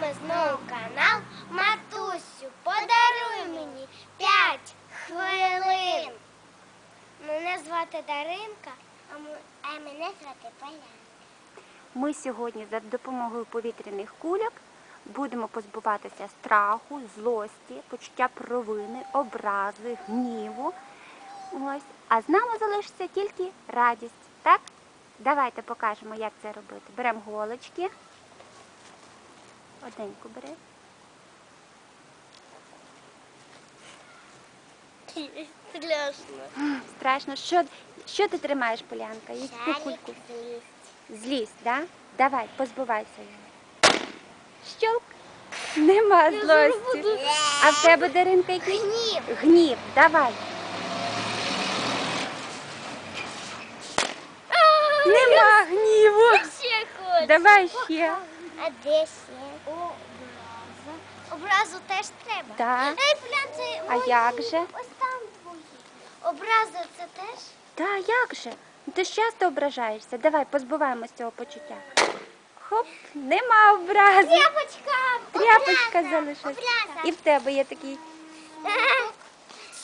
вами знову канал Матусю. Подаруй мені 5 хвилин. Мене звати Даринка, а, мене звати Поляна. Ми сьогодні за допомогою повітряних кульок будемо позбуватися страху, злості, почуття провини, образи, гніву. Ось. А з нами залишиться тільки радість. Так? Давайте покажемо, як це робити. Беремо голочки. Оденьку бери. Страшно. Страшно. Що, що ти тримаєш, Полянка? Яку кульку? Злість, да? Давай, позбувайся її. Щелк. Нема злості. А в тебе, Даринка, який? Гнів. Гнів, давай. Нема гніву. Давай ще. А де ще? Образу теж треба. Так. Ей, це А мої. як же? Ось там твої. Образа це теж? Та як же? Ти ж часто ображаєшся. Давай, позбуваємось цього почуття. Хоп, нема образи. Тряпочка. Тряпочка образа, залишилась. Образа. І в тебе є такий.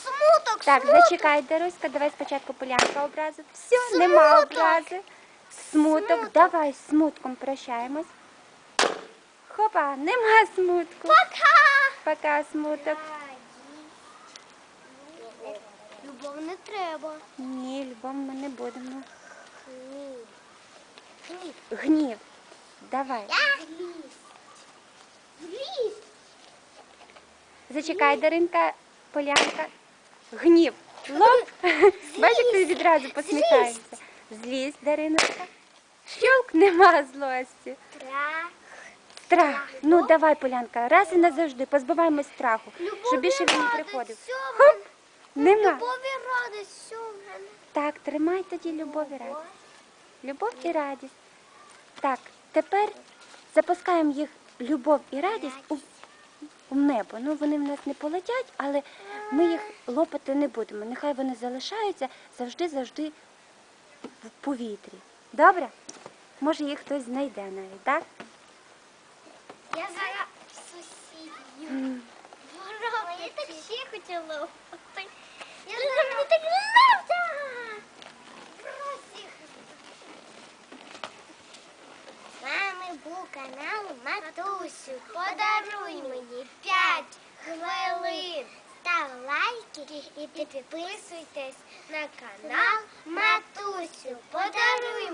Смуток, Так, смуток. зачекай, Даруська, давай спочатку полянка образи. Все, нема Смуток. образи. Смуток, Смуток. давай з смутком прощаємось. Хопа, нема смутку. Пока. Пока, смуток. Любов не треба. Ні, любов ми не будемо. Гнів. Гнів. Гнів. Давай. Злість. Злість. Зачекай, Даринка, полянка. Гнів. Лоп. Бачиш, як ти відразу посміхаєшся. Злість, Дариночка. Щелк, нема злості. Страх. Страх. Ну давай, Полянка, раз і назавжди позбуваємось страху, щоб більше він не приходив. Хоп. Нема. Любов і радість, все в мене. Так, тримай тоді любов і радість. Любов і радість. Так, тепер запускаємо їх любов і радість у, у небо. Ну вони в нас не полетять, але ми їх лопати не будемо. Нехай вони залишаються завжди-завжди в повітрі. Добре? Може їх хтось знайде навіть, так? Я зараз сусідів. М. Ворога, я так ще хотіла лопати. Я зараз так лопата. Просіх. З вами був канал Матусю. Подаруй мені 5 хвилин. Став лайки і підписуйтесь на канал Матусю. Подаруй мені 5 хвилин.